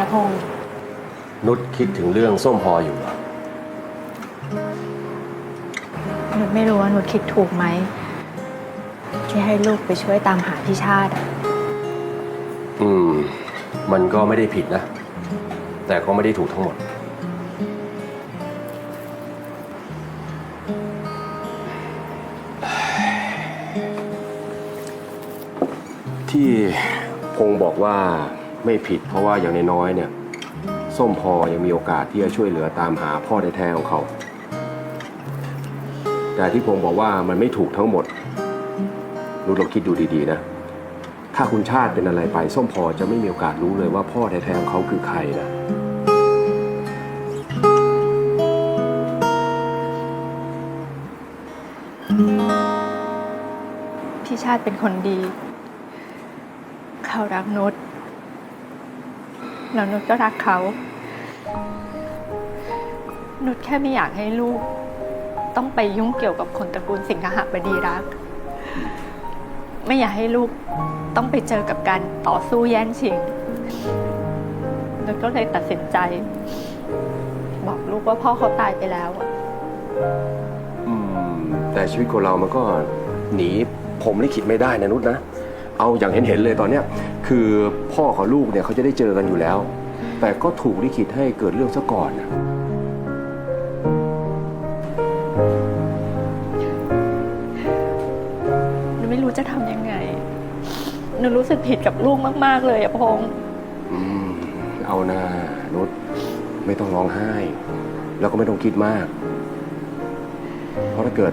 นะพงษ์นุชคิดถึงเรื่องส้มพออยู่เหรอนุชไม่รู้ว่านุชคิดถูกไหม ที่ให้ลูกไปช่วยตามหาพี่ชาติอะอืม มันก็ไม่ได้ผิดนะ แต่ก็ไม่ได้ถูกทั้งหมด ที่พงษ์บอกว่า ไม่ผิด เพราะว่าอย่างน้อยๆเนี่ยส้มพอยังมีโอกาสที่จะช่วยเหลือตามหาพ่อแท้ๆของเขา แต่ที่พงษ์บอกว่ามันไม่ถูกทั้งหมดนุชลองคิดดูดีๆนะ ถ้าคุณชาติเป็นอะไรไป ส้มพอจะไม่มีโอกาสรู้เลยว่าพ่อแท้ๆของเขาคือใครนะพี่ชาติเป็นคนดี เขารักนุช แล้วนุชก็รักเขา นุชแค่ไม่อยากให้ลูก ต้องไปยุ่งเกี่ยวกับคนตระกูลสิงหบดีรัก ไม่อยากให้ลูกต้องไปเจอกับการต่อสู้แย่งชิง นุชก็เลยตัดสินใจ บอกลูกว่าพ่อเขาตายไปแล้วอะอืมแต่ชีวิตคนเรามันก็หนีผมลิขิตไม่ได้นะนุชนะ เอาอย่างเห็นๆเลยตอนเนี้ย คือพ่อของลูกเนี่ยเขาจะได้เจอกันอยู่แล้ว แต่ก็ถูกลิขิตให้เกิดเรื่องซะก่อนนะหนูไม่รู้จะทำยังไง หนูรู้สึกผิดกับลูกมาก ๆ เลยอะพงษ์อืมเอานะนุชไม่ต้องร้องไห้ แล้วก็ไม่ต้องคิดมาก เพราะถ้าเกิด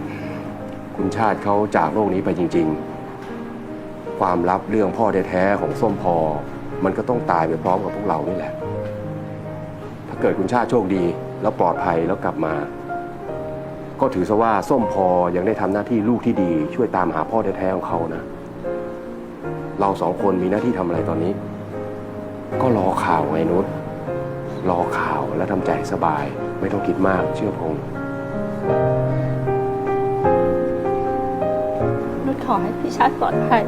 คุณชาติเขาจากโลกนี้ไปจริง ๆ ความลับเรื่องพ่อแท้ๆของส้มพอ มันก็ต้องตายไปพร้อมกับพวกเรานี่แหละ ถ้าเกิดคุณชาติโชคดี แล้วปลอดภัยแล้วกลับมา ก็ถือซะว่าส้มพอยังได้ทำหน้าที่ลูกที่ดี ช่วยตามหาพ่อแท้ๆของเขานะ เราสองคนมีหน้าที่ทำอะไรตอนนี้ ก็รอข่าวไงนุชรอข่าวและทำใจสบาย ไม่ต้องคิดมากเชื่อพงษ์ ขอให้พี่ชาติปลอดภัย